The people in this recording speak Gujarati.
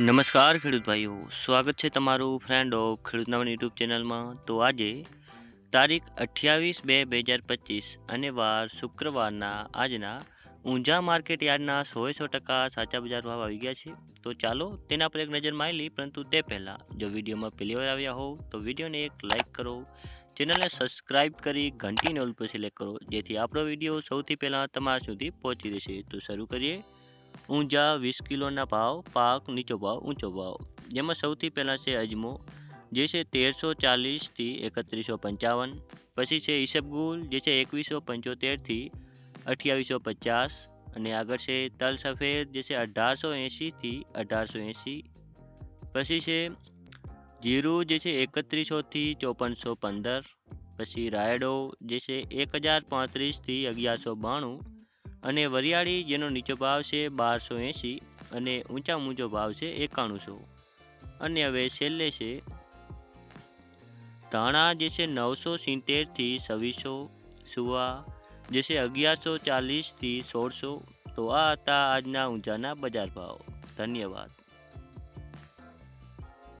નમસ્કાર, ખેડૂત ભાઈઓ. સ્વાગત છે તમારું ફ્રેન્ડ ઓફ ખેડૂત યુટ્યુબ ચેનલમાં તો આજે તારીખ અઠ્યાવીસ બે બે હજાર પચીસ અને વાર શુક્રવારના આજના ઊંઝા માર્કેટ યાર્ડના સોએ સો ટકા સાચા બજાર ભાવ આવી ગયા છે. તો ચાલો તેના પર એક નજર મારી લઈ પરંતુ તે પહેલાં જો વિડીયોમાં પહેલી વાર આવ્યા હોવ, તો વિડીયોને એક લાઇક કરો. ચેનલને સબસ્ક્રાઇબ કરી ઘંટીને ઓલ પર સિલેક્ટ કરો, જેથી આપણો વીડિયો સૌથી પહેલાં તમારા સુધી પહોંચી જશે તો શરૂ કરીએ. ઊંઝા વીસ કિલોના ભાવ, પાક નીચો ભાવ, ઊંચો ભાવ. જેમાં સૌથી પહેલાં છે અજમો, જે છે તેરસો ચાલીસથી એકત્રીસો પંચાવન. પછી છે ઈસબગુલ, જે છે એકવીસો પંચોતેરથી અઠ્યાવીસો પચાસ. અને આગળ છે તલ સફેદ જે છે અઢારસો એંશીથી અઢારસો એંશી. પછી છે જીરું, જે છે એકત્રીસોથી ચોપનસો પંદર. પછી રાયડો, જે છે એક હજાર પાંત્રીસથી અગિયારસો બાણું. અને વરિયાળી જેનો નીચો ભાવ છે બારસો એંશી અને ઊંચા ઊંચો ભાવ છે એકાણુંસો. અને હવે છેલ્લે છે, ધાણા જે છે નવસો સિત્તેરથી છવ્વીસો, સુવા જે છે અગિયારસો ચાલીસથી સોળસો, તો આ હતા આજના ઊંઝાના બજાર ભાવ. ધન્યવાદ.